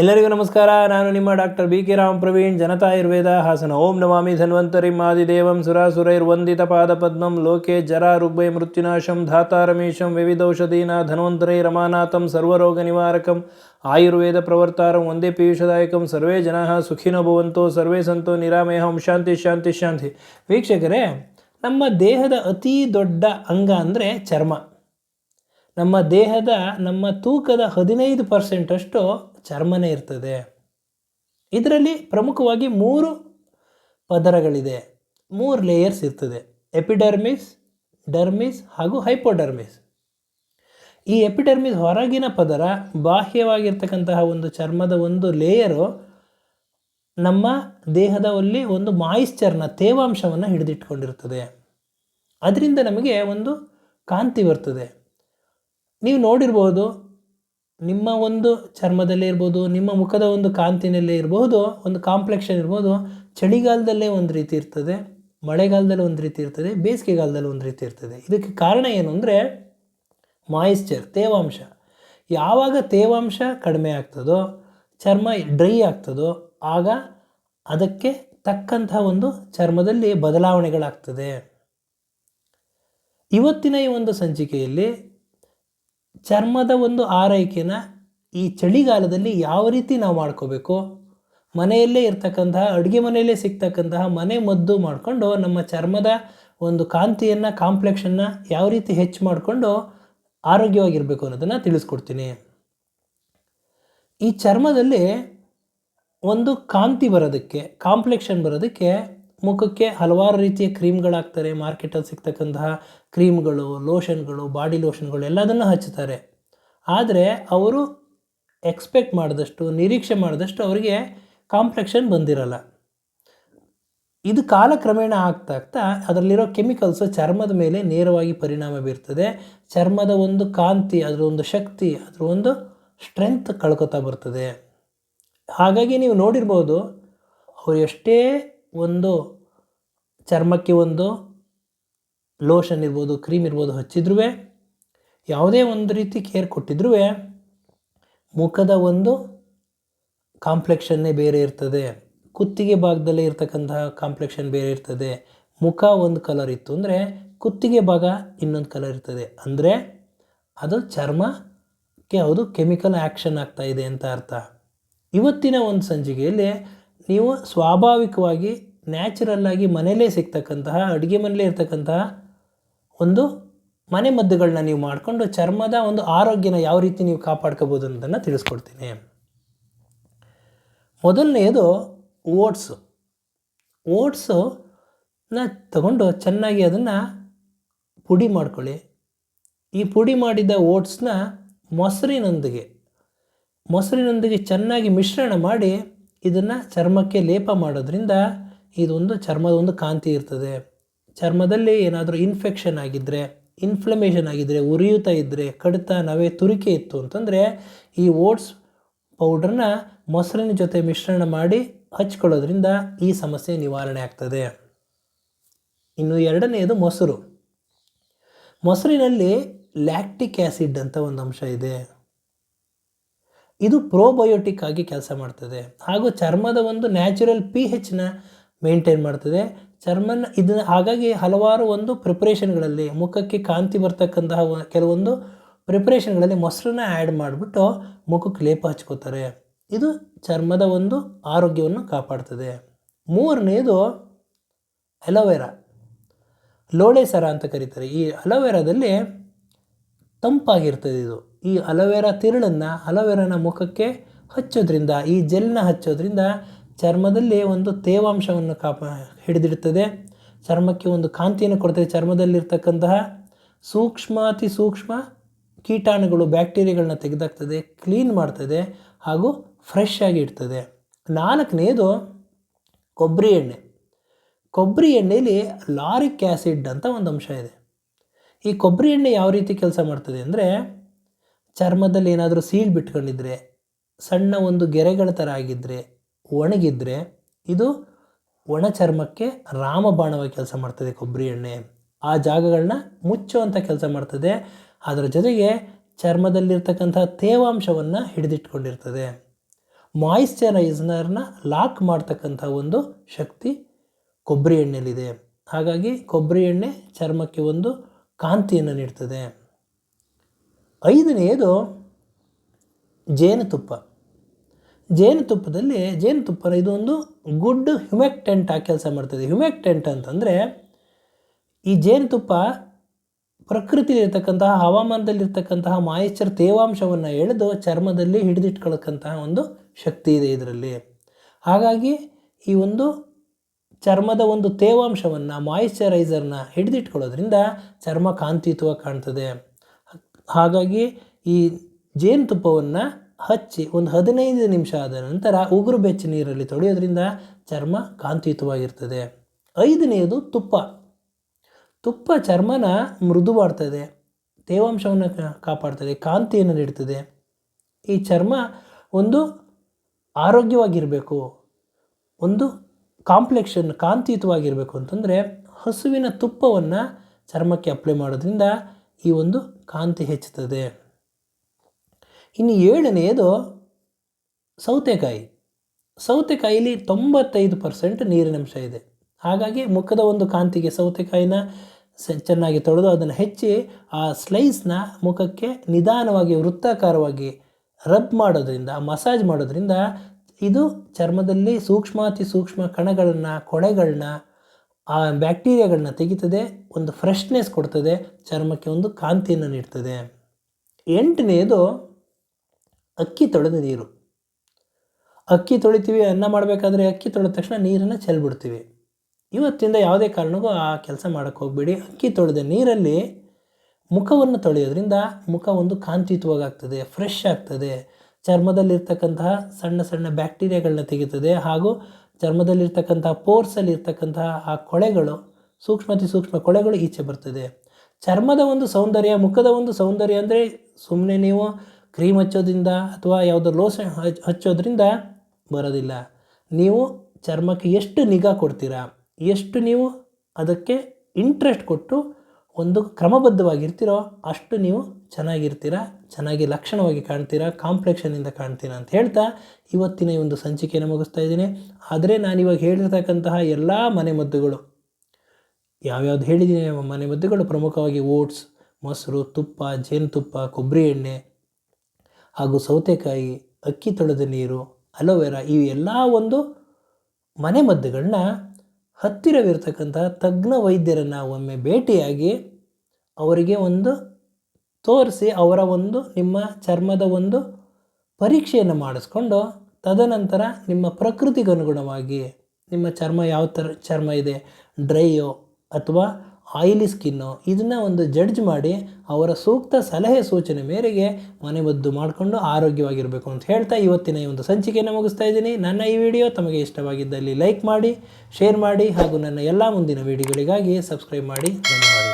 ಎಲ್ಲರಿಗೂ ನಮಸ್ಕಾರ. ನಾನು ನಿಮ್ಮ doctor B K Ram Praveen, Janata Ayurveda, Hassan. ಓಂ ನಮಾಮಿ ಧನ್ವಂತರಿಂ. ವಂದಿತ ಪಾದ ಪದ್ಮಂ ಲೋಕೆ ಜರ ಋಗ್ಭಯ ಮೃತ್ಯುನಾಶಂ ಧಾತಾರಮೇಶಂ ವಿವಿಧೌಷಧೀನ ಧನ್ವಂತರೈ ರಮಾನಾಥಂ ಸರ್ವರೋಗ ನಿವಾರಕಂ ಆಯುರ್ವೇದ ಪ್ರವರ್ತಾರಂ ಒಂದೇ ಪೀಯೂಷದಾಯಕಂ ಸರ್ವೇ ಜನಾ ಸುಖಿನೋ ಭವಂತೋ ಸರ್ವೇ ಸಂತೋ ನಿರಾಮಯಂ. ಶಾಂತಿ ಶಾಂತಿ ಶಾಂತಿ. ವೀಕ್ಷಕರೇ, ನಮ್ಮ ದೇಹದ ಅತಿ ದೊಡ್ಡ ಅಂಗ ಅಂದರೆ ಚರ್ಮ. ನಮ್ಮ ದೇಹದ ನಮ್ಮ ತೂಕದ ಹದಿನೈದು ಪರ್ಸೆಂಟಷ್ಟು ಚರ್ಮನೇ ಇರ್ತದೆ. ಇದರಲ್ಲಿ ಪ್ರಮುಖವಾಗಿ ಮೂರು ಪದರಗಳಿದೆ. ಮೂರು ಲೇಯರ್ಸ್ ಇರ್ತದೆ. ಎಪಿಡರ್ಮಿಸ್, ಡರ್ಮಿಸ್ ಹಾಗೂ ಹೈಪೋಡರ್ಮಿಸ್. ಈ ಎಪಿಡರ್ಮಿಸ್ ಹೊರಗಿನ ಪದರ ಬಾಹ್ಯವಾಗಿರ್ತಕ್ಕಂತಹ ಒಂದು ಚರ್ಮದ ಒಂದು ಲೇಯರು ನಮ್ಮ ದೇಹದಲ್ಲಿ ಒಂದು ಮಾಯಿಶ್ಚರ್ನ ತೇವಾಂಶವನ್ನು ಹಿಡಿದಿಟ್ಕೊಂಡಿರ್ತದೆ. ಅದರಿಂದ ನಮಗೆ ಒಂದು ಕಾಂತಿ ಬರ್ತದೆ. ನೀವು ನೋಡಿರ್ಬೋದು ನಿಮ್ಮ ಒಂದು ಚರ್ಮದಲ್ಲೇ ಇರ್ಬೋದು, ನಿಮ್ಮ ಮುಖದ ಒಂದು ಕಾಂತಿನಲ್ಲೇ ಇರಬಹುದು ಒಂದು ಕಾಂಪ್ಲೆಕ್ಷನ್ ಇರ್ಬೋದು, ಚಳಿಗಾಲದಲ್ಲೇ ಒಂದು ರೀತಿ ಇರ್ತದೆ, ಮಳೆಗಾಲದಲ್ಲಿ ಒಂದು ರೀತಿ ಇರ್ತದೆ, ಬೇಸಿಗೆಗಾಲದಲ್ಲಿ ಒಂದು ರೀತಿ ಇರ್ತದೆ. ಇದಕ್ಕೆ ಕಾರಣ ಏನು ಅಂದರೆ ಮಾಯಿಶ್ಚರ್ ತೇವಾಂಶ. ಯಾವಾಗ ತೇವಾಂಶ ಕಡಿಮೆ ಆಗ್ತದೋ, ಚರ್ಮ ಡ್ರೈ ಆಗ್ತದೋ, ಆಗ ಅದಕ್ಕೆ ತಕ್ಕಂತಹ ಒಂದು ಚರ್ಮದಲ್ಲಿ ಬದಲಾವಣೆಗಳಾಗ್ತದೆ. ಇವತ್ತಿನ ಈ ಒಂದು ಸಂಚಿಕೆಯಲ್ಲಿ ಚರ್ಮದ ಒಂದು ಆರೈಕೆನ ಈ ಚಳಿಗಾಲದಲ್ಲಿ ಯಾವ ರೀತಿ ನಾವು ಮಾಡ್ಕೋಬೇಕು? ಮನೆಯಲ್ಲೇ ಇರ್ತಕ್ಕಂತಹ, ಅಡುಗೆ ಮನೆಯಲ್ಲೇ ಸಿಗ್ತಕ್ಕಂತಹ ಮನೆ ಮದ್ದು ಮಾಡಿಕೊಂಡು ನಮ್ಮ ಚರ್ಮದ ಒಂದು ಕಾಂತಿಯನ್ನು ಕಾಂಪ್ಲೆಕ್ಷನ್ನ ಯಾವ ರೀತಿ ಹೆಚ್ಚು ಮಾಡಿಕೊಂಡು ಆರೋಗ್ಯವಾಗಿರಬೇಕು ಅನ್ನೋದನ್ನು ತಿಳಿಸ್ಕೊಡ್ತೀನಿ. ಈ ಚರ್ಮದಲ್ಲಿ ಒಂದು ಕಾಂತಿ ಬರೋದಕ್ಕೆ ಕಾಂಪ್ಲೆಕ್ಷನ್ ಬರೋದಕ್ಕೆ ಮುಖಕ್ಕೆ ಹಲವಾರು ರೀತಿಯ ಕ್ರೀಮ್ಗಳಾಗ್ತಾರೆ. ಮಾರ್ಕೆಟಲ್ಲಿ ಸಿಗ್ತಕ್ಕಂತಹ ಕ್ರೀಮ್ಗಳು, ಲೋಷನ್ಗಳು, ಬಾಡಿ ಲೋಷನ್ಗಳು ಎಲ್ಲದನ್ನು ಹಚ್ಚುತ್ತಾರೆ. ಆದರೆ ಅವರು ಎಕ್ಸ್ಪೆಕ್ಟ್ ಮಾಡಿದಷ್ಟು, ನಿರೀಕ್ಷೆ ಮಾಡಿದಷ್ಟು ಅವರಿಗೆ ಕಾಂಪ್ಲೆಕ್ಷನ್ ಬಂದಿರಲ್ಲ. ಇದು ಕಾಲಕ್ರಮೇಣ ಆಗ್ತಾ ಆಗ್ತಾ ಅದರಲ್ಲಿರೋ ಕೆಮಿಕಲ್ಸು ಚರ್ಮದ ಮೇಲೆ ನೇರವಾಗಿ ಪರಿಣಾಮ ಬೀರ್ತದೆ. ಚರ್ಮದ ಒಂದು ಕಾಂತಿ, ಅದರ ಒಂದು ಶಕ್ತಿ, ಅದರ ಒಂದು ಸ್ಟ್ರೆಂತ್ ಕಳ್ಕೊತಾ ಬರ್ತದೆ. ಹಾಗಾಗಿ ನೀವು ನೋಡಿರ್ಬೋದು, ಅವರು ಎಷ್ಟೇ ಒಂದು ಚರ್ಮಕ್ಕೆ ಒಂದು ಲೋಷನ್ ಇರ್ಬೋದು, ಕ್ರೀಮ್ ಇರ್ಬೋದು ಹಚ್ಚಿದ್ರೂ ಯಾವುದೇ ಒಂದು ರೀತಿ ಕೇರ್ ಕೊಟ್ಟಿದ್ರೂ ಮುಖದ ಒಂದು ಕಾಂಪ್ಲೆಕ್ಷನ್ನೇ ಬೇರೆ ಇರ್ತದೆ. ಕುತ್ತಿಗೆ ಭಾಗದಲ್ಲೇ ಇರ್ತಕ್ಕಂತಹ ಕಾಂಪ್ಲೆಕ್ಷನ್ ಬೇರೆ ಇರ್ತದೆ. ಮುಖ ಒಂದು ಕಲರ್ ಇತ್ತು ಅಂದರೆ ಕುತ್ತಿಗೆ ಭಾಗ ಇನ್ನೊಂದು ಕಲರ್ ಇರ್ತದೆ. ಅಂದರೆ ಅದು ಚರ್ಮಕ್ಕೆ ಅದು ಕೆಮಿಕಲ್ ಆ್ಯಕ್ಷನ್ ಆಗ್ತಾ ಇದೆ ಅಂತ ಅರ್ಥ. ಇವತ್ತಿನ ಒಂದು ಸಂಚಿಕೆಯಲ್ಲಿ ನೀವು ಸ್ವಾಭಾವಿಕವಾಗಿ ನ್ಯಾಚುರಲ್ಲಾಗಿ ಮನೆಯಲ್ಲೇ ಸಿಗ್ತಕ್ಕಂತಹ, ಅಡುಗೆ ಮನೆಯಲ್ಲೇ ಇರ್ತಕ್ಕಂತಹ ಒಂದು ಮನೆ ಮದ್ದುಗಳನ್ನ ನೀವು ಮಾಡಿಕೊಂಡು ಚರ್ಮದ ಒಂದು ಆರೋಗ್ಯನ ಯಾವ ರೀತಿ ನೀವು ಕಾಪಾಡ್ಕೋಬೋದು ಅನ್ನೋದನ್ನು ತಿಳಿಸ್ಕೊಡ್ತೀನಿ. ಮೊದಲನೆಯದು ಓಟ್ಸು. ಓಟ್ಸನ್ನ ತಗೊಂಡು ಚೆನ್ನಾಗಿ ಅದನ್ನು ಪುಡಿ ಮಾಡ್ಕೊಳ್ಳಿ. ಈ ಪುಡಿ ಮಾಡಿದ ಓಟ್ಸ್ನ ಮೊಸರಿನೊಂದಿಗೆ ಮೊಸರಿನೊಂದಿಗೆ ಚೆನ್ನಾಗಿ ಮಿಶ್ರಣ ಮಾಡಿ ಇದನ್ನು ಚರ್ಮಕ್ಕೆ ಲೇಪ ಮಾಡೋದ್ರಿಂದ ಇದೊಂದು ಚರ್ಮದ ಒಂದು ಕಾಂತಿ ಇರ್ತದೆ. ಚರ್ಮದಲ್ಲಿ ಏನಾದರೂ ಇನ್ಫೆಕ್ಷನ್ ಆಗಿದ್ದರೆ ಇನ್ಫ್ಲಮೇಷನ್ ಆಗಿದ್ದರೆ ಉರಿಯುತ್ತಾ ಇದ್ದರೆ ಕಡಿತ, ನವೆ, ತುರಿಕೆ ಇತ್ತು ಅಂತಂದರೆ ಈ ಓಟ್ಸ್ ಪೌಡ್ರನ್ನ ಮೊಸರಿನ ಜೊತೆ ಮಿಶ್ರಣ ಮಾಡಿ ಹಚ್ಕೊಳ್ಳೋದ್ರಿಂದ ಈ ಸಮಸ್ಯೆ ನಿವಾರಣೆ ಆಗ್ತದೆ. ಇನ್ನು ಎರಡನೆಯದು ಮೊಸರು. ಮೊಸರಿನಲ್ಲಿ ಲ್ಯಾಕ್ಟಿಕ್ ಆ್ಯಸಿಡ್ ಅಂತ ಒಂದು ಅಂಶ ಇದೆ. ಇದು ಪ್ರೋಬಯೋಟಿಕ್ ಆಗಿ ಕೆಲಸ ಮಾಡ್ತದೆ. ಹಾಗೂ ಚರ್ಮದ ಒಂದು ನ್ಯಾಚುರಲ್ ಪಿ ಹೆಚ್ನ ಮೇಂಟೈನ್ ಮಾಡ್ತದೆ. ಚರ್ಮನ ಇದನ್ನು ಹಾಗಾಗಿ ಹಲವಾರು ಒಂದು ಪ್ರಿಪ್ರೇಷನ್ಗಳಲ್ಲಿ ಮುಖಕ್ಕೆ ಕಾಂತಿ ಬರ್ತಕ್ಕಂತಹ ಕೆಲವೊಂದು ಪ್ರಿಪ್ರೇಷನ್ಗಳಲ್ಲಿ ಮೊಸರನ್ನ ಆ್ಯಡ್ ಮಾಡಿಬಿಟ್ಟು ಮುಖಕ್ಕೆ ಲೇಪ ಹಚ್ಕೋತಾರೆ. ಇದು ಚರ್ಮದ ಒಂದು ಆರೋಗ್ಯವನ್ನು ಕಾಪಾಡ್ತದೆ. ಮೂರನೇದು ಅಲೋವೆರಾ. ಲೋಳೆ ಸರ ಅಂತ ಕರೀತಾರೆ. ಈ ಅಲೋವೆರಾದಲ್ಲಿ ತಂಪಾಗಿರ್ತದೆ ಇದು. ಈ ಅಲೋವೆರಾ ತಿರುಳನ್ನು ಅಲೋವೆರಾನ ಮುಖಕ್ಕೆ ಹಚ್ಚೋದ್ರಿಂದ, ಈ ಜೆಲ್ನ ಹಚ್ಚೋದ್ರಿಂದ ಚರ್ಮದಲ್ಲಿ ಒಂದು ತೇವಾಂಶವನ್ನು ಕಾಪ ಹಿಡಿದಿಡ್ತದೆ. ಚರ್ಮಕ್ಕೆ ಒಂದು ಕಾಂತಿಯನ್ನು ಕೊಡ್ತದೆ. ಚರ್ಮದಲ್ಲಿರ್ತಕ್ಕಂತಹ ಸೂಕ್ಷ್ಮಾತಿ ಸೂಕ್ಷ್ಮ ಕೀಟಾಣುಗಳು, ಬ್ಯಾಕ್ಟೀರಿಯಾಗಳನ್ನ ತೆಗೆದಾಕ್ತದೆ, ಕ್ಲೀನ್ ಮಾಡ್ತದೆ ಹಾಗೂ ಫ್ರೆಶ್ ಆಗಿ ಇಡ್ತದೆ. ನಾಲ್ಕನೇದು ಕೊಬ್ಬರಿ ಎಣ್ಣೆ. ಕೊಬ್ಬರಿ ಎಣ್ಣೆಯಲ್ಲಿ ಲಾರಿಕ್ ಆ್ಯಸಿಡ್ ಅಂತ ಒಂದು ಅಂಶ ಇದೆ. ಈ ಕೊಬ್ಬರಿ ಎಣ್ಣೆ ಯಾವ ರೀತಿ ಕೆಲಸ ಮಾಡ್ತದೆ ಅಂದರೆ ಚರ್ಮದಲ್ಲಿ ಏನಾದರೂ ಸೀಲ್ ಬಿಟ್ಕೊಂಡಿದ್ರೆ, ಸಣ್ಣ ಒಂದು ಗೆರೆಗಳ ಥರ ಆಗಿದ್ದರೆ ಒಣಗಿದ್ರೆ ಇದು ಒಣ ಚರ್ಮಕ್ಕೆ ರಾಮಬಾಣವಾಗಿ ಕೆಲಸ ಮಾಡ್ತದೆ ಕೊಬ್ಬರಿ ಎಣ್ಣೆ. ಆ ಜಾಗಗಳನ್ನ ಮುಚ್ಚುವಂಥ ಕೆಲಸ ಮಾಡ್ತದೆ. ಅದರ ಜೊತೆಗೆ ಚರ್ಮದಲ್ಲಿರ್ತಕ್ಕಂಥ ತೇವಾಂಶವನ್ನು ಹಿಡಿದಿಟ್ಕೊಂಡಿರ್ತದೆ. ಮಾಯಿಶ್ಚರೈಸರ್ನ ಲಾಕ್ ಮಾಡ್ತಕ್ಕಂಥ ಒಂದು ಶಕ್ತಿ ಕೊಬ್ಬರಿ ಎಣ್ಣೆಯಲ್ಲಿದೆ. ಹಾಗಾಗಿ ಕೊಬ್ಬರಿ ಎಣ್ಣೆ ಚರ್ಮಕ್ಕೆ ಒಂದು ಕಾಂತಿಯನ್ನು ನೀಡ್ತದೆ. ಐದನೆಯದು ಜೇನುತುಪ್ಪ. ಜೇನುತುಪ್ಪದಲ್ಲಿ ಜೇನುತುಪ್ಪ ಇದೊಂದು ಗುಡ್ ಹ್ಯುಮೆಕ್ಟೆಂಟ್ ಆಗಿ ಕೆಲಸ ಮಾಡ್ತದೆ. ಹ್ಯುಮೆಕ್ಟೆಂಟ್ ಅಂತಂದರೆ ಈ ಜೇನುತುಪ್ಪ ಪ್ರಕೃತಿಯಲ್ಲಿರ್ತಕ್ಕಂತಹ, ಹವಾಮಾನದಲ್ಲಿರ್ತಕ್ಕಂತಹ ಮಾಯಿಶ್ಚರ್ ತೇವಾಂಶವನ್ನು ಎಳೆದು ಚರ್ಮದಲ್ಲಿ ಹಿಡಿದಿಟ್ಕೊಳ್ಳಕ್ಕಂತಹ ಒಂದು ಶಕ್ತಿ ಇದೆ ಇದರಲ್ಲಿ. ಹಾಗಾಗಿ ಈ ಒಂದು ಚರ್ಮದ ಒಂದು ತೇವಾಂಶವನ್ನು, ಮಾಯಿಶ್ಚರೈಸರ್ನ ಹಿಡಿದಿಟ್ಕೊಳ್ಳೋದ್ರಿಂದ ಚರ್ಮ ಕಾಂತಿಯುತವಾಗಿ ಕಾಣ್ತದೆ. ಹಾಗಾಗಿ ಈ ಜೇನುತುಪ್ಪವನ್ನು ಹಚ್ಚಿ ಒಂದು ಹದಿನೈದು ನಿಮಿಷ ಆದ ನಂತರ ಉಗುರು ಬೆಚ್ಚ ನೀರಲ್ಲಿ ತೊಳೆಯೋದ್ರಿಂದ ಚರ್ಮ ಕಾಂತಿಯುತವಾಗಿರ್ತದೆ. ಐದನೆಯದು ತುಪ್ಪ. ತುಪ್ಪ ಚರ್ಮನ ಮೃದು ಮಾಡ್ತದೆ ತೇವಾಂಶವನ್ನು ಕಾಪಾಡ್ತದೆ, ಕಾಂತಿಯನ್ನು ನೀಡ್ತದೆ. ಈ ಚರ್ಮ ಒಂದು ಆರೋಗ್ಯವಾಗಿರಬೇಕು, ಒಂದು ಕಾಂಪ್ಲೆಕ್ಷನ್ ಕಾಂತಿಯುತವಾಗಿರಬೇಕು ಅಂತಂದರೆ ಹಸುವಿನ ತುಪ್ಪವನ್ನು ಚರ್ಮಕ್ಕೆ ಅಪ್ಲೈ ಮಾಡೋದ್ರಿಂದ ಈ ಒಂದು ಕಾಂತಿ ಹೆಚ್ಚುತ್ತದೆ. ಇನ್ನು ಏಳನೆಯದು ಸೌತೆಕಾಯಿ. ಸೌತೆಕಾಯಿಲಿ ತೊಂಬತ್ತೈದು ಪರ್ಸೆಂಟ್ ನೀರಿನಂಶ ಇದೆ. ಹಾಗಾಗಿ ಮುಖದ ಒಂದು ಕಾಂತಿಗೆ ಸೌತೆಕಾಯಿನ ಚೆನ್ನಾಗಿ ತೊಳೆದು ಅದನ್ನು ಹೆಚ್ಚಿ ಆ ಸ್ಲೈಸ್ನ ಮುಖಕ್ಕೆ ನಿಧಾನವಾಗಿ ವೃತ್ತಾಕಾರವಾಗಿ ರಬ್ ಮಾಡೋದ್ರಿಂದ, ಮಸಾಜ್ ಮಾಡೋದ್ರಿಂದ ಇದು ಚರ್ಮದಲ್ಲಿ ಸೂಕ್ಷ್ಮಾತಿ ಸೂಕ್ಷ್ಮ ಕಣಗಳನ್ನು, ಕೊಳೆಗಳನ್ನ, ಆ ಬ್ಯಾಕ್ಟೀರಿಯಾಗಳನ್ನ ತೆಗಿತದೆ, ಒಂದು ಫ್ರೆಶ್ನೆಸ್ ಕೊಡ್ತದೆ, ಚರ್ಮಕ್ಕೆ ಒಂದು ಕಾಂತಿಯನ್ನು ನೀಡ್ತದೆ. ಎಂಟನೆಯದು ಅಕ್ಕಿ ತೊಳೆದ ನೀರು. ಅಕ್ಕಿ ತೊಳಿತೀವಿ, ಅನ್ನ ಮಾಡಬೇಕಾದ್ರೆ ಅಕ್ಕಿ ತೊಳೆದ ತಕ್ಷಣ ನೀರನ್ನು ಚೆಲ್ಬಿಡ್ತೀವಿ. ಇವತ್ತಿಂದ ಯಾವುದೇ ಕಾರಣಕ್ಕೂ ಆ ಕೆಲಸ ಮಾಡೋಕ್ಕೆ ಹೋಗಬೇಡಿ. ಅಕ್ಕಿ ತೊಳೆದ ನೀರಲ್ಲಿ ಮುಖವನ್ನು ತೊಳೆಯೋದ್ರಿಂದ ಮುಖ ಒಂದು ಕಾಂತಿಯುತವಾಗ್ತದೆ ಫ್ರೆಶ್ ಆಗ್ತದೆ. ಚರ್ಮದಲ್ಲಿರ್ತಕ್ಕಂತಹ ಸಣ್ಣ ಸಣ್ಣ ಬ್ಯಾಕ್ಟೀರಿಯಾಗಳನ್ನ ತೆಗಿತದೆ ಹಾಗೂ ಚರ್ಮದಲ್ಲಿರ್ತಕ್ಕಂತಹ ಪೋರ್ಸಲ್ಲಿ ಇರ್ತಕ್ಕಂತಹ ಆ ಕೊಳೆಗಳು, ಸೂಕ್ಷ್ಮತಿ ಸೂಕ್ಷ್ಮ ಕೊಳೆಗಳು ಈಚೆ ಬರ್ತದೆ. ಚರ್ಮದ ಒಂದು ಸೌಂದರ್ಯ, ಮುಖದ ಒಂದು ಸೌಂದರ್ಯ ಅಂದರೆ ಸುಮ್ಮನೆ ನೀವು ಕ್ರೀಮ್ ಹಚ್ಚೋದ್ರಿಂದ ಅಥವಾ ಯಾವುದೋ ಲೋಷನ್ ಹಚ್, ಹಚ್ಚೋದ್ರಿಂದ ಬರೋದಿಲ್ಲ. ನೀವು ಚರ್ಮಕ್ಕೆ ಎಷ್ಟು ನಿಗಾ ಕೊಡ್ತೀರಾ? ಎಷ್ಟು ನೀವು ಅದಕ್ಕೆ ಇಂಟ್ರೆಸ್ಟ್ ಕೊಟ್ಟು ಒಂದು ಕ್ರಮಬದ್ಧವಾಗಿರ್ತೀರೋ ಅಷ್ಟು ನೀವು ಚೆನ್ನಾಗಿರ್ತೀರ, ಚೆನ್ನಾಗಿ ಲಕ್ಷಣವಾಗಿ ಕಾಣ್ತೀರಾ ಕಾಂಪ್ಲೆಕ್ಷನಿಂದ ಕಾಣ್ತೀರಾ ಅಂತ ಹೇಳ್ತಾ ಇವತ್ತಿನ ಈ ಒಂದು ಸಂಚಿಕೆಯನ್ನು ಮುಗಿಸ್ತಾ ಇದ್ದೀನಿ. ಆದರೆ ನಾನಿವಾಗ ಹೇಳಿರ್ತಕ್ಕಂತಹ ಎಲ್ಲ ಮನೆಮದ್ದುಗಳು ಯಾವ್ಯಾವ್ದು ಹೇಳಿದ್ದೀನಿ ಮನೆಮದ್ದುಗಳು ಪ್ರಮುಖವಾಗಿ ಓಟ್ಸ್, ಮೊಸರು, ತುಪ್ಪ, ಜೇನುತುಪ್ಪ, ಕೊಬ್ಬರಿ ಎಣ್ಣೆ ಹಾಗೂ ಸೌತೆಕಾಯಿ, ಅಕ್ಕಿ ತೊಳೆದ ನೀರು, ಅಲೋವೆರಾ ಈ ಎಲ್ಲ ಒಂದು ಮನೆಮದ್ದುಗಳನ್ನ ಹತ್ತಿರವಿರ್ತಕ್ಕಂತಹ ತಜ್ಞ ವೈದ್ಯರನ್ನು ಒಮ್ಮೆ ಭೇಟಿಯಾಗಿ ಅವರಿಗೆ ಒಂದು ತೋರಿಸಿ ಅವರ ಒಂದು ನಿಮ್ಮ ಚರ್ಮದ ಒಂದು ಪರೀಕ್ಷೆಯನ್ನು ಮಾಡಿಸ್ಕೊಂಡು ತದನಂತರ ನಿಮ್ಮ ಪ್ರಕೃತಿಗನುಗುಣವಾಗಿ ನಿಮ್ಮ ಚರ್ಮ ಯಾವ ಥರ ಚರ್ಮ ಇದೆ, ಡ್ರೈಯೋ ಅಥವಾ ಆಯಿಲಿ ಸ್ಕಿನ್ನು ಇದನ್ನು ಒಂದು ಜಡ್ಜ್ ಮಾಡಿ ಅವರ ಸೂಕ್ತ ಸಲಹೆ ಸೂಚನೆ ಮೇರೆಗೆ ಮನೆಮದ್ದು ಮಾಡಿಕೊಂಡು ಆರೋಗ್ಯವಾಗಿರಬೇಕು ಅಂತ ಹೇಳ್ತಾ ಇವತ್ತಿನ ಈ ಒಂದು ಸಂಚಿಕೆಯನ್ನು ಮುಗಿಸ್ತಾ ಇದ್ದೀನಿ. ನನ್ನ ಈ ವಿಡಿಯೋ ತಮಗೆ ಇಷ್ಟವಾಗಿದ್ದಲ್ಲಿ ಲೈಕ್ ಮಾಡಿ, ಶೇರ್ ಮಾಡಿ ಹಾಗೂ ನನ್ನ ಎಲ್ಲ ಮುಂದಿನ ವಿಡಿಯೋಗಳಿಗಾಗಿ ಸಬ್ಸ್ಕ್ರೈಬ್ ಮಾಡಿ. ಧನ್ಯವಾದ